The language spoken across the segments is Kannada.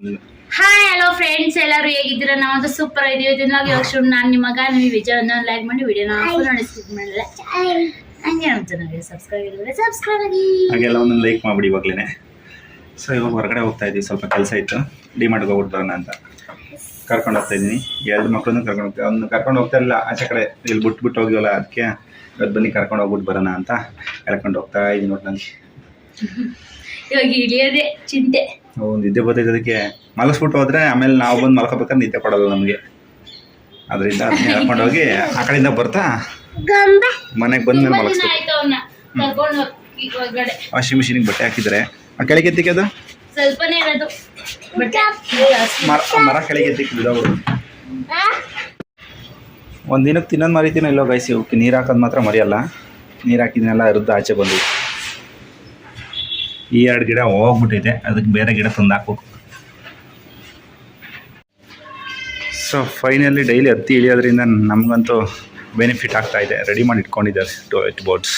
ಹಾಯ್ ಹಲೋ ಫ್ರೆಂಡ್ಸ್ ಎಲ್ಲರೂ ಹೇಗಿದ್ದೀರಾ? ನಾವಂತೂ ಸೂಪರ್ ಇದೀವಿ ಇವಾಗ ಯೋಚನೆ ನಾನು ನಿಮ್ಮ ಮಗ ನೀವು ವಿಜಯನ ಲೈಕ್ ಮಾಡಿ ವಿಡಿಯೋ ನೋಡಿ ಸ್ಕಿಪ್ ಮಾಡಿಲ್ಲ ಹಂಗೆ ನಮ್ಮ ಚಾನಲ್ಗೆ ಸಬ್ಸ್ಕ್ರೈಬ್ ಇಲ್ಲದ್ರೆ ಸಬ್ಸ್ಕ್ರೈಬ್ ಆಗಿ. ಹಾಗೆಲ್ಲ ಒಂದೊಂದು ಲೈಕ್ ಮಾಡ್ಬಿಡಿ ಇವಾಗಲೇ ಸೊ ಇವಾಗ ಹೊರಗಡೆ ಹೋಗ್ತಾ ಇದ್ದೀವಿ. ಸ್ವಲ್ಪ ಕೆಲಸ ಇತ್ತು. ಡಿಮಾರ್ಟ್ಗೆ ಹೋಗ್ಬಿಟ್ಟು ಬರೋಣ ಅಂತ. ಕರ್ಕೊಂಡು ಹೋಗ್ತಾ ಇದ್ದೀನಿ. ಎರಡು ಮಕ್ಕಳನ್ನು ಕರ್ಕೊಂಡು ಹೋಗ್ತಾ ಅವ್ನು ಕರ್ಕೊಂಡು ಹೋಗ್ತಾ ಇಲ್ಲ ಆಚೆ ಕಡೆ ಇಲ್ಲಿ ಬಿಟ್ಬಿಟ್ಟು ಹೋಗಿವಲ್ಲ ಅದಕ್ಕೆ ಇವತ್ತು ಬನ್ನಿ ಕರ್ಕೊಂಡು ಹೋಗ್ಬಿಟ್ಟು ಬರೋಣ ಅಂತ ಕರ್ಕೊಂಡು ಹೋಗ್ತಾ ಇದ್ದೀನಿ ನೋಡಿ ನನಗೆ ಇವಾಗ ಇಳಿಯೋದೇ ಚಿಂತೆ. ನಿದ್ದೆ ಬರ್ತೈತೆ ಅದಕ್ಕೆ ಮಲಗಿಸ್ಬಿಟ್ಟು ಹೋದ್ರೆ ಆಮೇಲೆ ನಾವು ಬಂದು ಮಲ್ಕೋಬೇಕಾದ್ರೆ ನಿದ್ದೆ ಕೊಡೋದು ನಮಗೆ. ಅದರಿಂದ ಅದನ್ನ ಹೇಳ್ಕೊಂಡು ಹೋಗಿ ಆ ಕಡೆಯಿಂದ ಬರ್ತಾ ಮನೆಗೆ ಬಂದ ಮೇಲೆ ಮಲಗಿಸ್ಬೇಕು. ವಾಷಿಂಗ್ ಮಿಷಿನಿಗೆ ಬಟ್ಟೆ ಹಾಕಿದ್ರೆ ಆ ಕೆಳಗೆ ಎತ್ತಿಕೆ ಅದು? ಸ್ವಲ್ಪನೇ ಇರೋದು. ಬಟ್ ಮರ ಮರ ಕೆಳಗೆ ಎತ್ತಿಕ್ ಬಿಡೋದು ಒಂದು ದಿನಕ್ಕೆ ತಿನ್ನೋದು ಮರಿತೀನೋ ಇಲ್ಲೋ ಗೈಸಿ ಇವಕ್ಕೆ ನೀರು ಹಾಕೋದು ಮಾತ್ರ ಮರಿಯಲ್ಲ. ನೀರು ಹಾಕಿದ್ನೆಲ್ಲ ಇರುದ್ದು ಆಚೆ ಬಂದಿದೆ ಈ ಎರಡು ಗಿಡ ಹೋಗ್ಬಿಟ್ಟಿದೆ. ಅದಕ್ಕೆ ಬೇರೆ ಗಿಡ ತಂದು ಹಾಕ್ಬೇಕು ಸೊ ಫೈನಲಿ ಡೈಲಿ ಹತ್ತಿ ಇಳಿಯೋದ್ರಿಂದ ನಮಗಂತೂ ಬೆನಿಫಿಟ್ ಆಗ್ತಾ ಇದೆ. ರೆಡಿ ಮಾಡಿ ಇಟ್ಕೊಂಡಿದ್ದಾರೆ ಟು ಬೋರ್ಡ್ಸ್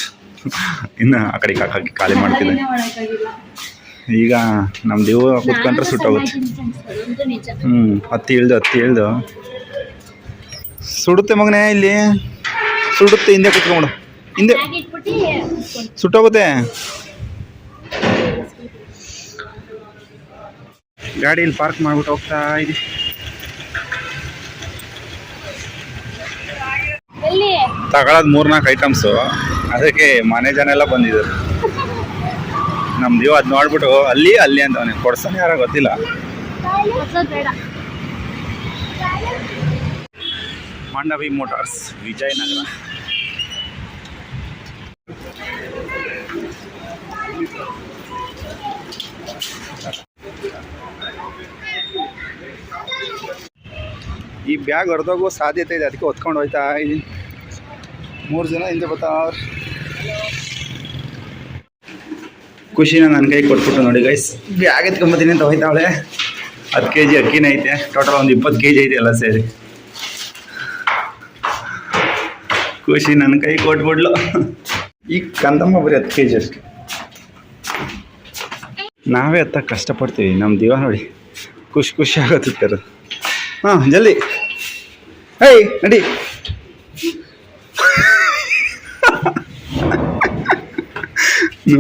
ಇನ್ನು ಆ ಕಡೆ ಹಾಕಿ ಖಾಲಿ ಮಾಡ್ತಿದ್ದೆ ಈಗ ನಮ್ಮ ದೇವು ಕುತ್ಕೊಂಡ್ರೆ ಸುಟ್ಟೋಗುತ್ತೆ. ಹ್ಞೂ ಹತ್ತಿ ಇಳ್ದು ಹತ್ತಿ ಇಳ್ದು. ಸುಡುತ್ತೆ ಮಗನೇ ಇಲ್ಲಿ. ಸುಡುತ್ತೆ ಹಿಂದೆ ಕುತ್ಕೊಂಬಿಡು ಹಿಂದೆ. ಸುಟ್ಟೋಗುತ್ತೆ. ಗಾಡಿ ಇಲ್ಲಿ ಪಾರ್ಕ್ ಮಾಡ್ಬಿಟ್ಟು ಹೋಗ್ತಾ ಇದೆ ತಗೊಳ್ಳೋದು ಮೂರ್ನಾಲ್ಕು ಐಟಮ್ಸು ಅದಕ್ಕೆ ಮನೆ ಜನ ಎಲ್ಲ ಬಂದಿದ್ದಾರೆ. ನಮ್ಮ ದೇವ ಅದು ನೋಡ್ಬಿಟ್ಟು ಅಲ್ಲಿ ಅಲ್ಲಿ ಅಂತ ಅವನಿಗೆ ಕೊಡ್ಸಾನೆ ಯಾರೋ ಗೊತ್ತಿಲ್ಲ. ಮಾಂಡವಿ ಮೋಟಾರ್ಸ್ ವಿಜಯನಗರ. ಈ ಬ್ಯಾಗ್ ಹೊರದೋಗುವ ಸಾಧ್ಯತೆ ಇದೆ, ಅದಕ್ಕೆ ಹೊತ್ಕೊಂಡು ಹೋಯ್ತಾ ಇದ್ದೀನಿ ಮೂರು ಜನ ಹಿಂದೆ ಬರ್ತಾವ್ರು. ಖುಷಿನ ನನ್ನ ಕೈ ಕೊಟ್ಬಿಟ್ಟು ನೋಡಿ ಗೈಸ್ ಬ್ಯಾಗ್ ಎತ್ಕೊಂಬತ್ತೀನಿ ಅಂತ ಹೋಯ್ತಾವಳೆ. ಹತ್ತು ಕೆ ಜಿ ಅಕ್ಕಿನ ಐತೆ. ಟೋಟಲ್ ಒಂದು ಇಪ್ಪತ್ತು ಕೆ ಜಿ ಐತೆ ಎಲ್ಲ ಸೇರಿ. ಖುಷಿ ನನ್ನ ಕೈ ಕೊಟ್ಬಿಡ್ಲು ಈ ಕಂದಮ್ಮ ಬರೀ ಹತ್ತು ಕೆ ಜಿ ಅಷ್ಟು. ನಾವೇ ಹತ್ತಕ್ಕೆ ಕಷ್ಟಪಡ್ತೀವಿ, ನಮ್ಮ ದಿವ ನೋಡಿ. ಖುಷಿ ಖುಷಿ ಆಗುತ್ತೆ ಹಾಂ ಜಲ್ದಿ ಹೇ ನಡಿ.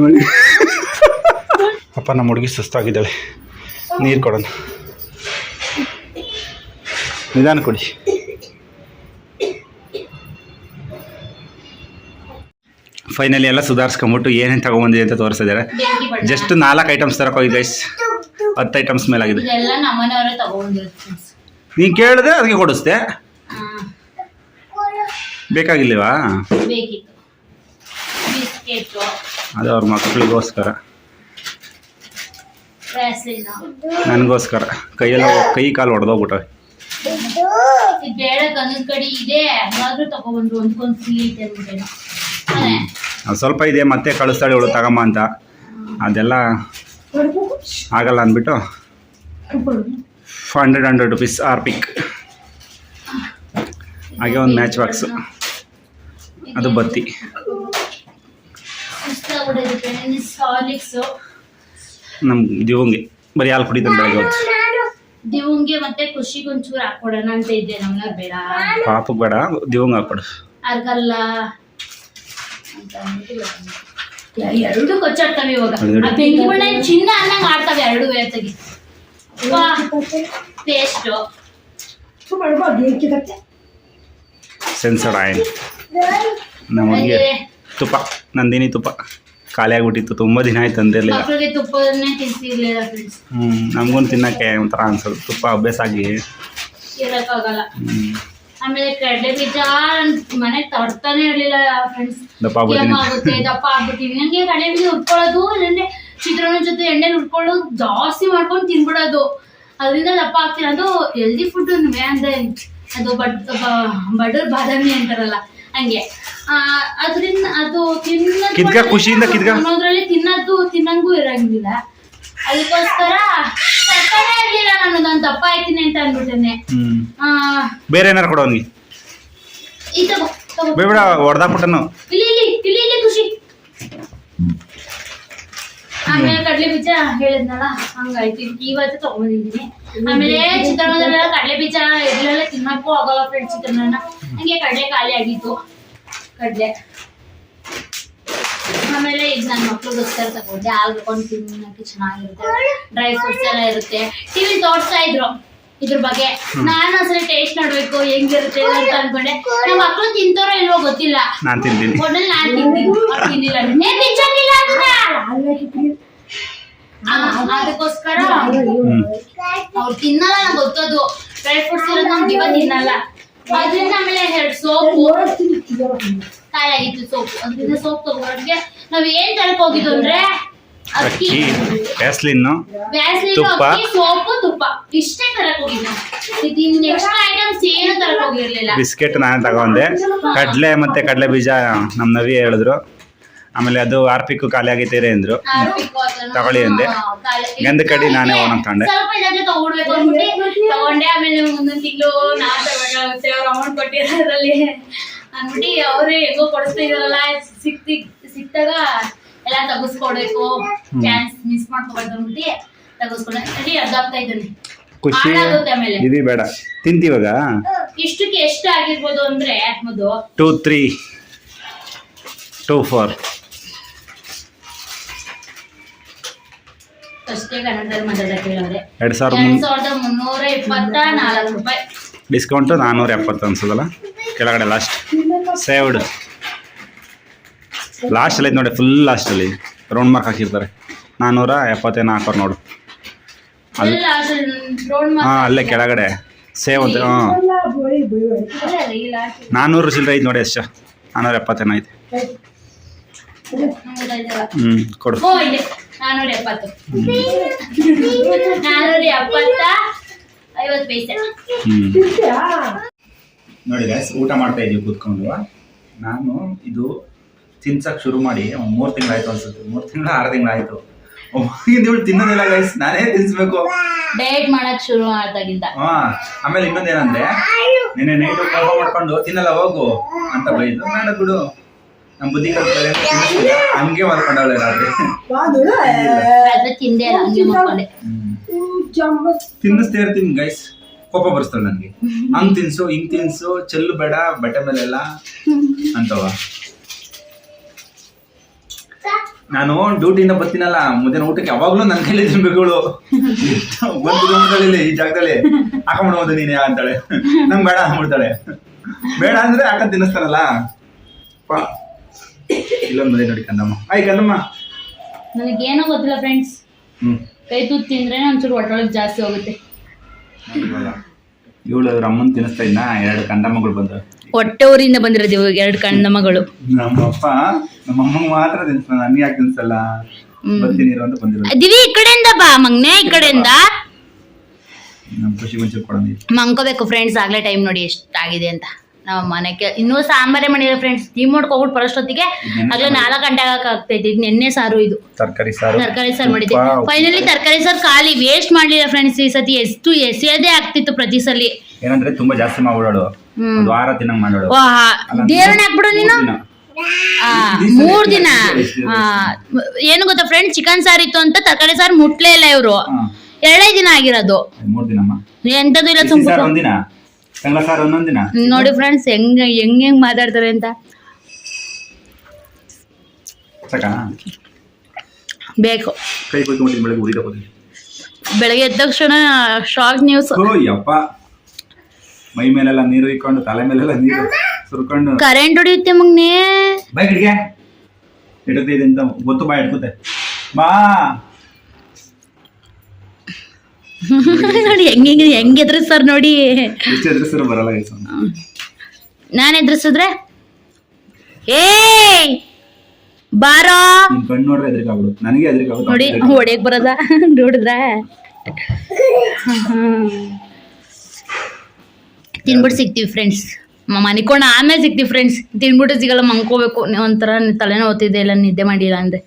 ನೋಡಿ. ಅಪ್ಪ ನಮ್ಮ ಹುಡುಗಿ ಸುಸ್ತಾಗಿದ್ದಾಳೆ. ನೀರು ಕೊಡೋಣ. ನಿಧಾನ ಕೊಡಿ. ಫೈನಲಿ ಎಲ್ಲ ಸುಧಾರಿಸ್ಕೊಂಬಿಟ್ಟು ಏನೇನು ತೊಗೊಂಬಂದಿದೆ ಅಂತ ತೋರಿಸಿದ್ದಾರೆ ಜಸ್ಟ್ ನಾಲ್ಕು ಐಟಮ್ಸ್ ತರಕ್ಕೆ ಹೋಗಿ ಗೈಸ್ ಹತ್ತು ಐಟಮ್ಸ್ ಮೇಲಾಗಿದೆ. ನೀನು ಕೇಳಿದೆ ಅದಕ್ಕೆ ಕೊಡಿಸ್ದೆ? ಬೇಕಾಗಿಲ್ಲವಾ ಅದು ಅವ್ರ ಮಕ್ಕಳಿಗೋಸ್ಕರ ನನಗೋಸ್ಕರ. ಕೈಯೆಲ್ಲ ಕೈ ಕಾಲು ಹೊಡೆದೋಗ್ಬಿಟ್ಟವೆ ಇದು ಬೇಡ ಕಡಿ ಇದೆ. ತಗೊಬಂದ್ರು ಸ್ವಲ್ಪ ಇದೆ ಮತ್ತೆ ಕಳಿಸ್ತಾಳೆ ಇವಳು ತಗಮ್ಮ ಅಂತ. ಅದೆಲ್ಲ ಆಗಲ್ಲ ಅಂದ್ಬಿಟ್ಟು hundred hundred rupees or pick ಹಾಗೆ ಒಂದು ಮ್ಯಾಚ್ ಬಾಕ್ಸು ಅದು ಬತ್ತಿ. ನಮ್ ನಮ್ಮ ದಿವಂಗೆ. ಬರೀ ಹಾಲು ಕುಡಿತಾನೆ ಬೆಳಗ್ಗೆ ಹೊತ್ತು. ದಿವಂಗೆ ಮತ್ತೆ ಖುಷಿಗೆ ಒಂಚೂರು ಹಾಕೊಡೋಣ ಅಂತ ಇದ್ದೆ ನಮ್ಮನ್ನ ಬೇಡ ಪಾಪಕ್ಕೆ ಬೇಡ ದಿವಂಗೆ ಹಾಕ್ಕೊಡು. ಅರ್ಗಲ್ಲ. ಅಂತ ಅಂದ್ಬಿಟ್ಟು ಎರಡು ಕೊಚ್ಚಾಡ್ತವೆ ಇವಾಗ. ಆ ಬೆಂಕಿ ಬಣ್ಣ ಏನ್ ಚಿನ್ನ ಅನ್ನಂಗ್ ಆಡ್ತವೆ ಎರಡು ವೇತಗಿ ಪೇಸ್ಟ್ ಸೆನ್ಸರ್ ಆಯಿಲ್ ನಮಗೆ ತುಪ್ಪ ನಂದಿನಿ ತುಪ್ಪ. ಖಾಲಿ ಆಗ್ಬಿಟ್ಟಿತ್ತು ತುಂಬ ದಿನ ಆಯ್ತು ಅಂದಿರಲಿಲ್ಲ. ಹ್ಞೂ ನಮಗೊಂದು ತಿನ್ನೋಕ್ಕೆ ಒಂಥರ ಅನ್ಸೋದು. ತುಪ್ಪ ಅಭ್ಯಾಸ ಆಗಿ. ಇರಕ್ಕಾಗಲ್ಲ. ಹ್ಮ್, ಆಮೇಲೆ ಕಡಲೆ ಬೀಜ ಮನೆ ತಡ್ತಾನೆ ಇರ್ಲಿಲ್ಲ ಫ್ರೆಂಡ್ಸ್ ದಪ್ಪ ಆಗ್ಬಿಟ್ಟಿನಿ ಆಗುತ್ತೆ ದಪ್ಪ ಆಗ್ಬಿಟ್ಟಿನಿ ನಂಗೆ ಕಡಲೆ ಬೀಜ ಉಟ್ಕೊಳ್ಳೋದು ಇಲ್ಲಂದ್ರೆ ಚಿತ್ರಾನ್ನ ಜೊತೆ ಎಣ್ಣೆ ಉಟ್ಕೊಳ್ಳೋದು ಜಾಸ್ತಿ ಮಾಡ್ಕೊಂಡು ತಿನ್ಬಿಡೋದು. ಅದರಿಂದ ದಪ್ಪ ಆಗ್ತೀನಿ. ಅದು ಹೆಲ್ದಿ ಫುಡ್ ಅಂದ್ರೆ ಅದು. ಬಡ್ ಬಡರ್ ಬಾದಾಮಿ ಅಂತಾರಲ್ಲ ಹಂಗೆ. ಅದರಿಂದ ಅದ್ರಿಂದ ಅದು ತಿನ್ನ ಕಿದ್ಕ ಖುಷಿಯಿಂದ ಕಿದ್ಕ. ಅನ್ನೋದ್ರಲ್ಲಿ ತಿನ್ನೋದು ತಿನ್ನಂಗೂ ಇರಂಗಿಲ್ಲ. ಅದಕ್ಕೋಸ್ಕರ ತಡ್ತಾನೆ ಇರ್ಲಿಲ್ಲ ನಾನು ನಾನು ದಪ್ಪ ಆಯ್ತೀನಿ ಅಂತ ಅನ್ಬಿಟ್ಟೆ ಆ, ಬೇರೆ ಏನಾರು ಕೊಡು ಅವನಿಗೆ. ಈ ತಗೋ ತಗೋ. ಬೇಡ ಹೊಡೆದಾಕ್ಬಿಟ್ಟನು ಇಲ್ಲಿ ಇಲ್ಲಿ ಇಲ್ಲಿ ಇಲ್ಲಿ ಖುಷಿ. ಆಮೇಲೆ ಕಡಲೆ ಬೀಜ ಹೇಳಿದ್ನಲ್ಲ ಹಂಗಾಯ್ತು. ಇವತ್ತು ತಗೊಂಡಿದ್ದೀನಿ ಆಮೇಲೆ ಚಿತ್ರಾನ್ನದಲ್ಲ ಕಡಲೆ ಬೀಜ ಇದ್ರಲ್ಲ ತಿನ್ನಕ್ಕೂ ಆಗಲ್ಲ ಫ್ರೆಂಡ್ಸ್ ಚಿತ್ರಾನ್ನ ಹಂಗೆ ಕಡಲೆ ಖಾಲಿ ಆಗಿತ್ತು. ಕಡಲೆ. ಆಮೇಲೆ ಈಗ ನನ್ನ ಮಕ್ಳಿಗೋಸ್ಕರ ತಗೊಂಡೆ ಹಾಲು ತಗೊಂಡು ತಿನ್ನೋಕೆ ಚೆನ್ನಾಗಿರುತ್ತೆ ಡ್ರೈ ಫ್ರೂಟ್ಸ್ ಎಲ್ಲ ಇರುತ್ತೆ. ಟಿವಿ ತೋರಿಸ್ತಾ ಇದ್ರು ಇದ್ರ ಬಗ್ಗೆ. ನಾನು ಅಸಲ ಟೇಸ್ಟ್ ನೋಡ್ಬೇಕು ಹೆಂಗಿರುತ್ತೆ ಅಂತ ಅನ್ಕೊಂಡೆ. ನಮ್ಮ ಮಕ್ಳು ತಿಂತಾರೋ ಇಲ್ವೋ ಗೊತ್ತಿಲ್ಲ. ನಾನು ತಿಂತೀನಿ. ಒಟ್ನಲ್ಲಿ ನಾನ್ ತಿಂತೀನಿ. ಅವ್ರು ತಿಂದಿಲ್ಲ ನೇ ತಿಂಚಂಗಿಲ್ಲ ಅದಕ್ಕೋಸ್ಕರ ಅವ್ರು ತಿನ್ನಲ್ಲ ನಂಗೆ ಗೊತ್ತದು. ಡ್ರೈ ಫ್ರೂಟ್ಸ್ ಇರೋದು ನಮ್ಗೆ ಇವಾಗ ತಿನ್ನಲ್ಲ ಅದರಿಂದ ಆಮೇಲೆ ಎರಡು ಸೋಪು. ಖಾಲಿ ಸೋಪ್. ಅದರಿಂದ ಸೋಪ್ ತಗೊಳಕ್ಕೆ ನಾವ್ ಏನ್ ತರಕ್ ಹೋಗಿದ್ದು ಅಂದ್ರೆ ಅಕ್ಕಿ. ವ್ಯಾಸ್ಲಿನ್ ತುಪ್ಪ. ಸೋಪು ತುಪ್ಪ. ಇಷ್ಟೇ ತರಕ್ ಹೋಗಿದ್ದು ಇದು ನೆಕ್ಸ್ಟ್ ಐಟಮ್ಸ್ ಏನು ತರಕ್ ಹೋಗಿರ್ಲಿಲ್ಲ. ಬಿಸ್ಕೆಟ್ ನಾನು ತಗೊಂಡೆ. ಕಡಲೆ ಮತ್ತೆ ಕಡಲೆ ಬೀಜ ನಮ್ಮ ನವಿ ಹೇಳಿದ್ರು. ಆಮೇಲೆ ಅದು ಆರ್ಪಿಕ್ಕು ಖಾಲಿ ಆಗೈತೆ ಅಂದ್ರು. ತಗೊಳ್ಳಿ ಅಂದೆ. ಗಂದ ಕಡಿ ಗಂಧ ಕಡ್ಡಿ ನಾನೇ ಓನ್ ಒಂದೊಂದ್ ತಗೊಂಡೆ. ತಗೊಂಡೆ. ಆಮೇಲೆ ಮುಂದಿನ ತಿಂಗಳು ನಾವ್ ತಗೊಳ್ಳಾಗುತ್ತೆ ಅವ್ರು ಅಮೌಂಟ್ ಕೊಟ್ಟಿರೋದ್ರಲ್ಲಿ ಅಂದ್ಬಿಟ್ಟು ಅವ್ರೆ ಹೆಂಗೋ ಕೊಡಿಸ್ತಾ ಇದಾರಲ್ಲ ಸಿಕ್ತಿ ಸಿಕ್ತಾಗ ಎಲ್ಲ ತಗಸ್ಕೊಡ್ಬೇಕು. ಚಾನ್ಸ್ ಮಿಸ್ ಮಾಡ್ಕೋಬಾರ್ದು ಅಂದ್ಬಿಟ್ಟು ತಗಸ್ಕೊಂಡೆ ಅಲ್ಲಿ ಅರ್ಧಾಗ್ತಾ ಇದ್ದಾನೆ. ಖುಷಿ. ಇದು ಬೇಡ. ತಿಂತೀವಾಗ ಇಷ್ಟಕ್ಕೆ ಎಷ್ಟು ಆಗಿರ್ಬೋದು ಅಂದ್ರೆ ಟೂ ತ್ರೀ ಟೂ ಫೋರ್ ಅಷ್ಟೇ ಕನ್ನಡದಲ್ಲಿ ಮಾತಾಡಕ್ಕೆ ಎರಡ್ ಸಾವಿರದ ಮುನ್ನೂರ ಇಪ್ಪತ್ತ ನಾಲ್ಕು ರೂಪಾಯಿ. ಡಿಸ್ಕೌಂಟು ನಾನ್ನೂರ ಎಪ್ಪತ್ತು ಅನ್ಸೋದಲ್ಲ ಕೆಳಗಡೆ ಲಾಸ್ಟ್ ಸೇವ್ಡ್ ಲಾಸ್ಟಲ್ಲಿ ಐತೆ ನೋಡಿ ಫುಲ್ ಲಾಸ್ಟಲ್ಲಿ ರೌಂಡ್ ಮಾರ್ಕ್ ಹಾಕಿರ್ತಾರೆ. ನಾನ್ನೂರ ಎಪ್ಪತ್ತೇನು ಹಾಕೋರು ನೋಡು. ಅಲ್ಲಿ ಹಾಂ ಅಲ್ಲೇ ಕೆಳಗಡೆ. ಸೇವ್ ಅಂತ ಹಾಂ. ನಾನ್ನೂರು ಚಿಲ್ಲರೆ ಐತೆ ನೋಡಿ ಎಷ್ಟು ನಾನ್ನೂರ ಎಪ್ಪತ್ತೇನು ಐತೆ. ಹ್ಞೂ ಕೊಡು. ಓ ಇದೆ. ನಾನೂರ ಎಪ್ಪತ್ತು. ನಾನೂರ ಎಪ್ಪತ್ತ? ನೋಡಿ ಗಾಯ್ಸ್ ಊಟ ಮಾಡ್ತಾ ಇದೀವಿ ಕೂತ್ಕೊಂಡು. ನಾನು ಇದು ತಿನ್ಸಕ್ ಶುರು ಮಾಡಿ ಒಂದು ಮೂರು ತಿಂಗಳಾಯ್ತು ಅನ್ಸುತ್ತೆ. ಮೂರು ತಿಂಗಳ ಆರು ತಿಂಗಳಾಯ್ತು. ಇವಳು ತಿನ್ನೋದಿಲ್ಲ ಗೈಸ್ ನಾನೇ ತಿನ್ಸ್ಬೇಕು. ಡಯಟ್ ಮಾಡಕ್ ಶುರು ಆದಾಗಿಂದ ಹಾ ಆಮೇಲೆ ಇನ್ನೊಂದೇನಂದ್ರೆ ನಿನ್ನೆ ನೈಟು ಕೋಪ ಮಾಡ್ಕೊಂಡು ತಿನ್ನಲ್ಲ ಹೋಗು ಅಂತ ಬೈದು ಬೇಡ ಬಿಡು. ನಮ್ಮ ಬುದ್ಧಿ. ಹಂಗೆ ಮಾಡ್ಕೊಂಡವಳೆ ರಾತ್ರಿ. ತಿನ್ನಿಸ್ತಾ ಇರ್ತೀನಿ ಗೈಸ್ ಕೋಪ ಬರ್ಸ್ತಾಳೆ ನನಗೆ? ಹಂಗ್ ತಿನ್ಸು ಹಿಂಗ್ ತಿನ್ಸು ಚೆಲ್ಲು ಬೇಡ ಬಟ್ಟೆ ಮೇಲೆಲ್ಲ ಅಂತವ ನಾನು ಡ್ಯೂಟಿಯಿಂದ ಬರ್ತೀನಲ್ಲ ಮುಂದಿನ ಊಟಕ್ಕೆ ಯಾವಾಗ್ಲೂ ನನ್ನ ಕೈಲಿ ತಿನ್ಬೇಕು ಒಂದು ಈ ಜಾಗದಲ್ಲಿ ಹಾಕೊಂಡ್ಬಿಡ್ಬೋದು ನೀನೇ ಅಂತಾಳೆ. ನಂಗೆ ಬೇಡ ಅಂದ್ಬಿಡ್ತಾಳೆ. ಬೇಡ ಅಂದ್ರೆ ಹಾಕ ತಿನ್ನಿಸ್ತಾರಲ್ಲ? ಇಲ್ಲೊಂದು ಮನೆ ನೋಡಿ ಕಂದಮ್ಮ ಆಯ್ ಕಂದಮ್ಮ ನನಗೇನೋ ಗೊತ್ತಿಲ್ಲ ಫ್ರೆಂಡ್ಸ್ ಕೈ ತೂತ್ ತಿಂದ್ರೆ ಒಂಚೂರು ಹೊಟ್ಟೆ ಜಾಸ್ತಿ ಹೋಗುತ್ತೆ. ಇವಳು ಅಮ್ಮನ್ ತಿನ್ನಿಸ್ತಾ ಇದ್ನ? ಎರಡು ಕಂದಮ್ಮಗಳು ಬಂದ್ರು. ಹೊಟ್ಟೆ ಊರಿಂದ ಬಂದಿರೋದು ಇವಾಗ ಎರಡು ಕಣ್ಣಮ್ಮಗಳು ನಮ್ಮಪ್ಪ ನಮ್ಮ ಅಮ್ಮಂಗ್ ಮಾತ್ರ ತಿನ್ಸ್ತಾನೆ ನನ್ಗೆ ಯಾಕೆ ತಿನ್ಸಲ್ಲ ಬರ್ತೀನಿ ಇರು ಅಂತ ಬಂದಿರೋದು. ದಿವಿ ಈ ಕಡೆಯಿಂದ ಬಾ ಮಂಗ್ನೆ ಈ ಕಡೆಯಿಂದ. ನಮ್ ಖುಷಿ ಒಂಚೂರು ಕೊಡೋಣ. ಮಂಕೋಬೇಕು ಫ್ರೆಂಡ್ಸ್ ಆಗ್ಲೇ ಟೈಮ್ ನೋಡಿ ಎಷ್ಟಾಗಿದೆ ಅಂತ. ನಾವು ಮನೆಗೆ ಇನ್ನೂ ಸಾಂಬಾರೇ ಮಾಡಿದ್ರೆ ಫ್ರೆಂಡ್ಸ್ ಸ್ಟೀಮ್ ಮಾಡ್ಕೊಬಿಟ್ಟು ಬರೋಷ್ಟೊತ್ತಿಗೆ ಆಗ್ಲೇ ನಾಲ್ಕು ಗಂಟೆ ಆಗಕ್ಕೆ ಆಗ್ತೈತಿ ಇದು ನೆನ್ನೆ ಸಾರು ಇದು. ತರಕಾರಿ ಸಾರು. ತರಕಾರಿ ಸಾರು ಮಾಡಿದ್ದೆ. ಫೈನಲಿ ತರಕಾರಿ ಸಾರು ಖಾಲಿ. ವೇಸ್ಟ್ ಮಾಡ್ಲಿಲ್ಲ ಫ್ರೆಂಡ್ಸ್ ಈ ಸತಿ. ಎಷ್ಟು ಎಸೆಯೋದೇ ಆಗ್ತಿತ್ತು ಪ್ರತಿ ಸಲಿ. ಏನಂದ್ರೆ ತುಂಬಾ ಜಾಸ್ತಿ ಮಾಡ್ಬಿಡೋಳು ಒಂದು ವಾರ ತಿನ್ನಂಗ್ ಮಾಡೋಳು ದೇವ್ರನ್ನ ಹಾಕ್ಬಿಡು ನೀನು? ಆ, ಮೂರ್ ದಿನ. ಏನು ಗೊತ್ತಾ ಫ್ರೆಂಡ್ ಚಿಕನ್ ಸಾರು ಇತ್ತು ಅಂತ ತರಕಾರಿ ಸಾರು ಮುಟ್ಲೇ ಇಲ್ಲ ಇವರು. ಎರಡೇ ದಿನ ಆಗಿರೋದು. ಮೂರ್ ಎಂತದು ಇಲ್ಲ ತುಂಬ ನೋಡಿ ಫ್ರೆಂಡ್ಸ್ ಹೆಂಗ್ ಹೆಂಗ್ ಹೆಂಗ್ ಮಾತಾಡ್ತಾರೆ ಅಂತ. ಬೇಕು. ಬೆಳಗ್ಗೆ ಎದ್ದ ತಕ್ಷಣ ಶಾಕ್ ನ್ಯೂಸ್ ಮೈ ಮೇಲೆಲ್ಲ ನೀರು ಇಕ್ಕೊಂಡು ತಲೆ ಮೇಲೆಲ್ಲ ನೀರು ಸುರ್ಕೊಂಡು. ಕರೆಂಟ್ ಹೊಡಿಯುತ್ತೆ ಮಗ್ನೇ. ಬೈಕ್ ಇಡುತ್ತಿದೆ ಅಂತ ಗೊತ್ತು ಬಾ ಇಟ್ಕುತ್ತೆ ಬಾ. ನೋಡಿ ಹೆಂಗ್ ಹೆಂಗ್ ಎದ್ರು ಎದುರಿಸ್ತಾರ ನೋಡಿ. ಹೆಸರು ಬರಲ್ಲ guys ಅವ್ನು. ನಾನ್ ಎದುರಿಸಿದ್ರೆ? ಏ ಬಾರೋ. ನಿನ್ ಕಣ್ಣು ನೋಡ್ರೆ ನನಗೆ ನೋಡಿ ಹೊಡೆಯಕ್ ಬರದ? ನೋಡಿದ್ರ? ತಿನ್ಬಿಟ್ಟು ಸಿಗ್ತೀವಿ ಫ್ರೆಂಡ್ಸ್ ಮನಿಕೊಂಡು ಆಮೇಲೆ ಸಿಗ್ತೀವಿ ಫ್ರೆಂಡ್ಸ್ ತಿನ್ಬಿಟ್ಟು ಸಿಗಲ್ಲ ಮಂಕೋಬೇಕು ಒಂಥರ ತಲೆನೋ ಓದ್ತಿದ್ದೆ ಇಲ್ಲ ನಿದ್ದೆ ಮಾಡಿಲ್ಲ ಅಂದೆ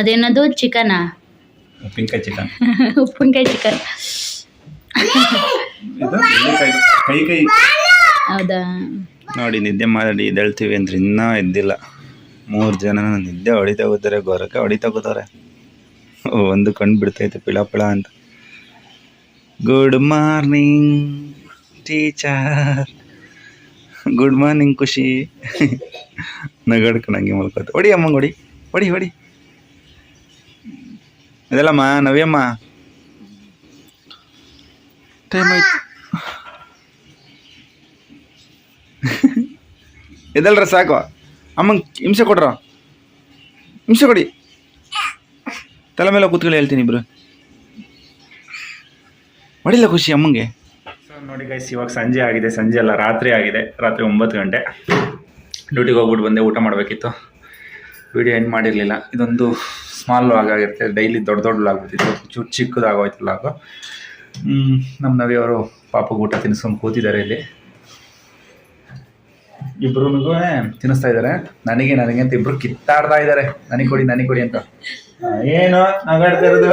ಅದೇನದು? ಚಿಕನಾ? ಉಪ್ಪಿನಕಾಯಿ ಚಿಕನ್. ಉಪ್ಪಿನಕಾಯಿ ಚಿಕನ್. ಕೈ ಕೈ ಹೌದಾ? ನೋಡಿ ನಿದ್ದೆ ಮಾಡಿ ಎದ್ದೇಳ್ತೀವಿ ಅಂದ್ರೆ ಇನ್ನೂ ಎದ್ದಿಲ್ಲ. ಮೂರು ಜನ ನಿದ್ದೆ ಹೊಡಿತಾ ಹೋಗ್ತಾರೆ ಗೊರಕೆ ಹೊಡಿತಾ ಕೂತಾರೆ ಒಂದು ಕಣ್ಣು ಬಿಡ್ತೈತೆ ಪಿಳ ಪಿಳ ಅಂತ. Good morning teacher good morning ಖುಷಿ. ನಗಡ್ಕೊಂಡು ಹಂಗೆ ಮಲ್ಕೋತ ಹೊಡಿ ಅಮ್ಮಂಗೆ ಹೊಡಿ. ಹೊಡಿ ಹೊಡಿ. ಇದೆಲ್ಲಮ್ಮ ನವ್ಯಮ್ಮ? ಟೈಮ್ ಆಯ್ತು. ಇದಲ್ರ ಸಾಕು. ಅಮ್ಮಂಗೆ ಹಿಂಸೆ ಕೊಡ್ರ? ಹಿಂಸೆ ಕೊಡಿ. ತಲೆ ಮೇಲೆ ಕೂತ್ಕೊಳ್ಳಿ ಹೇಳ್ತೀನಿ ಇಬ್ರು. ಮಾಡಿಲ್ಲ ಖುಷಿ ಅಮ್ಮಂಗೆ? ನೋಡಿ ಗೈಸ್ ಇವಾಗ ಸಂಜೆ ಆಗಿದೆ. ಸಂಜೆ ಅಲ್ಲ ರಾತ್ರಿ ಆಗಿದೆ. ರಾತ್ರಿ ಒಂಬತ್ತು ಗಂಟೆ. ಡ್ಯೂಟಿಗೆ ಹೋಗ್ಬಿಟ್ಟು ಬಂದೆ ಊಟ ಮಾಡಬೇಕಿತ್ತು. ವಿಡಿಯೋ ಏನು ಮಾಡಿರಲಿಲ್ಲ. ಇದೊಂದು ಸ್ಮಾಲ್ ಲಾಗ್ ಆಗಿರುತ್ತೆ. ಡೈಲಿ ದೊಡ್ಡ ದೊಡ್ಡ ಲಾಗ್ ಬರ್ತಿತ್ತು ಚೂರು ಚಿಕ್ಕದಾಗೋಯ್ತು ಲಾಗ್ ನಮ್ಮ ನವಿಯವರು ಪಾಪಗೆ ಊಟ ತಿನ್ಸ್ಕೊಂಡು ಕೂತಿದ್ದಾರೆ ಇಲ್ಲಿ. ಇಬ್ರು ತಿನ್ನಿಸ್ತಾ ಇದ್ದಾರೆ. ನನಗೆ ನನಗೆ ಅಂತ ಇಬ್ರು ಕಿತ್ತಾಡ್ತಾ ಇದ್ದಾರೆ. ನನಗೆ ಕೊಡಿ ನನಗೆ ಕೊಡಿ ಅಂತ. ಏನು? ನಗಾಡ್ತಾ ಇರೋದು?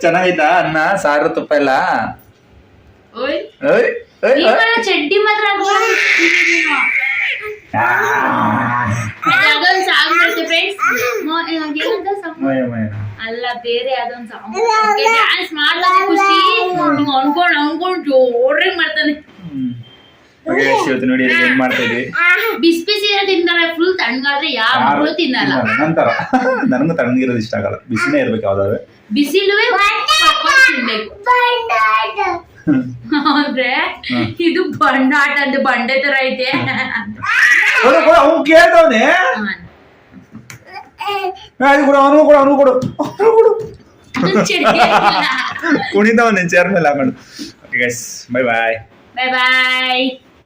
ಚೆನ್ನಾಗೈತಾ ಅನ್ನ ಸಾರು ತುಪ್ಪ ಎಲ್ಲ ಓಯ್ ಓಯ್, ಓಯ್, ಈ ಓಯ್. ತರ ಚಡ್ಡಿ ಮಾತ್ರ ಹಾಕ್ಬಾರ್ದು. ಆ. ಅದೊಂದ್ ಸಾಂಗ್ ಬರುತ್ತೆ ಫ್ರೆಂಡ್ಸ್ ಏನಂತ ಸಾಂಗ್ ಮಯ, ಮಯ. ಅಲ್ಲ ಬೇರೆ ಅದೊಂದ್ ಸಾಂಗ್ ಡ್ಯಾನ್ಸ್ ಮಾಡ್ಲಾಕ ಖುಷಿ. ಹಿಂಗ್ ಅನ್ಕೊಂಡ್ ಅನ್ಕೊಂಡ್ ಜೋರಾಗಿ ಮಾಡ್ತಾನೆ. ಹ್ಮ್. Okay, ಇವತ್ತು ನೋಡಿ ಇದು ಏನ್ ಮಾಡ್ತಾ ಇದ್ವಿ ಬಿಸಿ ಬಿಸಿ ಇರೋ ತಿಂತಾರೆ ಫುಲ್ ತಣ್ಣಗಾದ್ರೆ ಯಾವ ಮಕ್ಕಳು ತಿನ್ನಲ್ಲ. ನಂತರ ನನಗೂ ತಣ್ಣಗಿರೋದು ಇಷ್ಟ ಆಗಲ್ಲ. ಬಿಸಿನೇ ಇರ್ಬೇಕು ಯಾವ್ದಾದ್ರು. ಬಿಸಿಲುವೆ ತಿನ್ಬೇಕು. ಅಂದ್ರೆ. ಇದು ಬಂಡಾಟ ಅಂತ ಬಂಡೆ ತರ ಐತೆ. ಅವ್ನು ಕೇಳ್ದವನೆ. ಅದು ಕೂಡ ಅವನು ಕೂಡ ಅವನು ಕೊಡು. ಅವ್ನು ಕೊಡು. ಕುಣಿದವನೆ ಚೇರ್ ಮೇಲೆ ಹಾಕೊಂಡು. Okay guys bye bye bye bye